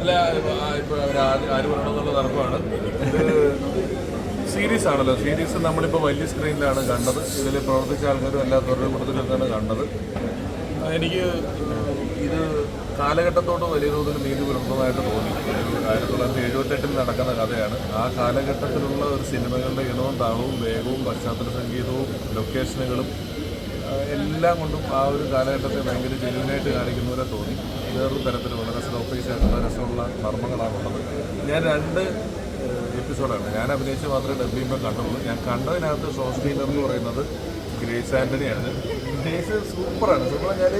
അല്ല ആര് സീരീസ് ആണല്ലോ. സീരീസ് നമ്മളിപ്പോൾ വലിയ സ്ക്രീനിലാണ് കണ്ടത്. ഇതിൽ പ്രവർത്തിച്ച ആൾക്കാരും അല്ലാത്തവരുടെ കൂട്ടത്തിലൊക്കെയാണ് കണ്ടത്. എനിക്ക് ഇത് കാലഘട്ടത്തോട് വലിയ തോതിൽ നീതി പുലർത്തുന്നതായിട്ട് തോന്നി ആയിരത്തി തൊള്ളായിരത്തി എഴുപത്തെട്ടിൽ നടക്കുന്ന കഥയാണ്. ആ കാലഘട്ടത്തിലുള്ള ഒരു സിനിമകളുടെ ഇണവും താളവും വേഗവും പശ്ചാത്തല സംഗീതവും ലൊക്കേഷനുകളും എല്ലാം കൊണ്ടും ആ ഒരു കാലഘട്ടത്തെ ഭയങ്കര ജെന്യൂനായിട്ട് കാണിക്കുന്ന പോലെ തോന്നി. വേറൊരു തരത്തിൽ വളരെ സ്ലോ പേസ് ആയിട്ടുള്ള രസമുള്ള മർമ്മങ്ങളാണുള്ളത് ഞാൻ രണ്ട് എപ്പിസോഡാണ് ഞാൻ അഭിനയിച്ച് മാത്രമേ ഡബ് ചെയ്യുമ്പോൾ കണ്ടുള്ളൂ. ഞാൻ കണ്ടതിനകത്ത് ഷോസ് സ്റ്റീലർ എന്ന് പറയുന്നത് ഗ്രേസ് ആന്റണിയാണ് ഗ്രേസ് സൂപ്പറാണ്. സൂപ്പർ പറഞ്ഞാൽ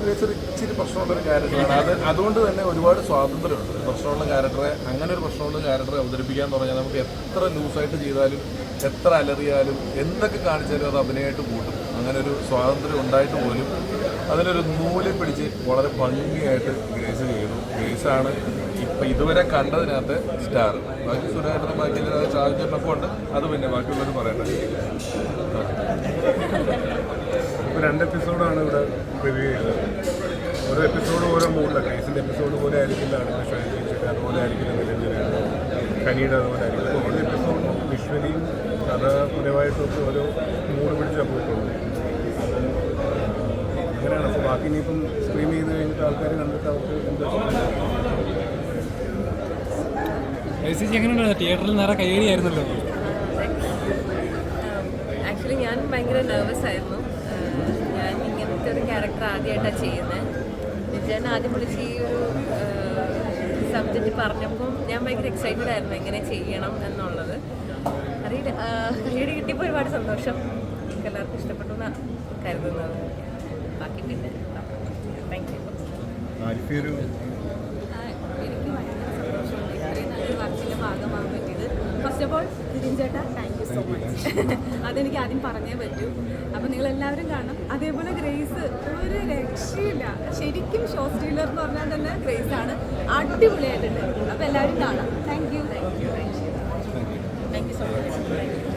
ഗ്രേസ് ഒരു ഇച്ചിരി പ്രശ്നമുള്ളൊരു ക്യാരക്ടറാണ് അത് അതുകൊണ്ട് തന്നെ ഒരുപാട് സ്വാതന്ത്ര്യമുണ്ട്. പ്രശ്നമുള്ള ക്യാരക്ടറെ അങ്ങനെ ഒരു പ്രശ്നമുള്ള ക്യാരക്ടറെ അവതരിപ്പിക്കാൻ പറഞ്ഞാൽ നമുക്ക് എത്ര ലൂസായിട്ട് ചെയ്താലും എത്ര അലറിയാലും എന്തൊക്കെ കാണിച്ചാലും അത് അഭിനയമായിട്ട് കൂട്ടും. അങ്ങനെ ഒരു സ്വാതന്ത്ര്യം ഉണ്ടായിട്ട് പോലും അതിനൊരു നൂൽ പിടിച്ച് വളരെ ഭംഗിയായിട്ട് ഗ്രേസ് ചെയ്തു. ഗ്രേസാണ് ഇപ്പം ഇതുവരെ കണ്ടതിനകത്ത് സ്റ്റാർ. ബാക്കി സുരേന്ദ്രൻ ബാക്കി ഷാജനൊക്കെ ഉണ്ട് അത് പിന്നെ ബാക്കിയുള്ളവർ പറയട്ടെ. രണ്ട് എപ്പിസോഡാണ് ഇവിടെ റിവ്യൂ ചെയ്തത്. ഓരോ എപ്പിസോഡ് ഓരോ മൂഡിലാണ് ഗ്രേസിന്റെ എപ്പിസോഡ് പോലെ ആയിരിക്കില്ല ചെയ്തിട്ട് അതുപോലെ ആയിരിക്കില്ല നിലവിലെ കനിയുടെ അതുപോലെ ആയിരിക്കും അപ്പോൾ ഓരോ എപ്പിസോഡും വിഷ്വലിയും കഥാപരമായിട്ടൊക്കെ ഓരോ മൂട് പിടിച്ചാണ് പോയിട്ടുള്ളത് അങ്ങനെയാണ്. അപ്പോൾ ബാക്കി ഇനിയിപ്പം സ്ട്രീം ചെയ്ത് കഴിഞ്ഞിട്ട് ആൾക്കാർ കണ്ടിട്ട് അവർക്ക് എന്താ എങ്ങനെയുണ്ടായിരുന്നു തിയേറ്ററിൽ നേരെ കയ്യേറിയായിരുന്നല്ലോ ആക്ച്വലി ഞാൻ ഭയങ്കര നെർവസ് ആയിരുന്നു. ഞാൻ ഇങ്ങനത്തെ ഒരു ക്യാരക്ടർ ആദ്യമായിട്ടാണ് ചെയ്യുന്നത് വിജയൻ ആദ്യം വിളിച്ച് ഈ ഒരു സബ്ജക്റ്റ് പറഞ്ഞപ്പോൾ ഞാൻ ഭയങ്കര എക്സൈറ്റഡ് ആയിരുന്നു എങ്ങനെ ചെയ്യണം എന്നുള്ളത്. അറിയില്ല കിട്ടിയപ്പോൾ ഒരുപാട് സന്തോഷം. നിങ്ങൾക്ക് എല്ലാവർക്കും ഇഷ്ടപ്പെട്ടു എന്നാണ് കരുതുന്നത്. ബാക്കി പിന്നെ താങ്ക് യു എനിക്ക് ഭയങ്കര സന്തോഷമുണ്ട് ഇത്രയും നല്ലൊരു വർക്കിന്റെ ഭാഗമാകാൻ പറ്റിയത്. ഫസ്റ്റ് ഓഫ് ഓൾ നിതിൻ ചേട്ടാ താങ്ക് യു സോ മച്ച് അതെനിക്ക് ആദ്യം പറഞ്ഞേ പറ്റൂ. അപ്പോൾ നിങ്ങൾ എല്ലാവരും കാണണം അതേപോലെ ഗ്രേസ് ഒരു രക്ഷയില്ല. ശരിക്കും ഷോ സ്റ്റീലർ എന്ന് പറഞ്ഞാൽ തന്നെ ഗ്രേസ് ആണ് അടിപൊളിയായിട്ടുണ്ട്. അപ്പോൾ എല്ലാവരും കാണാം. Thank you thank you thank you so much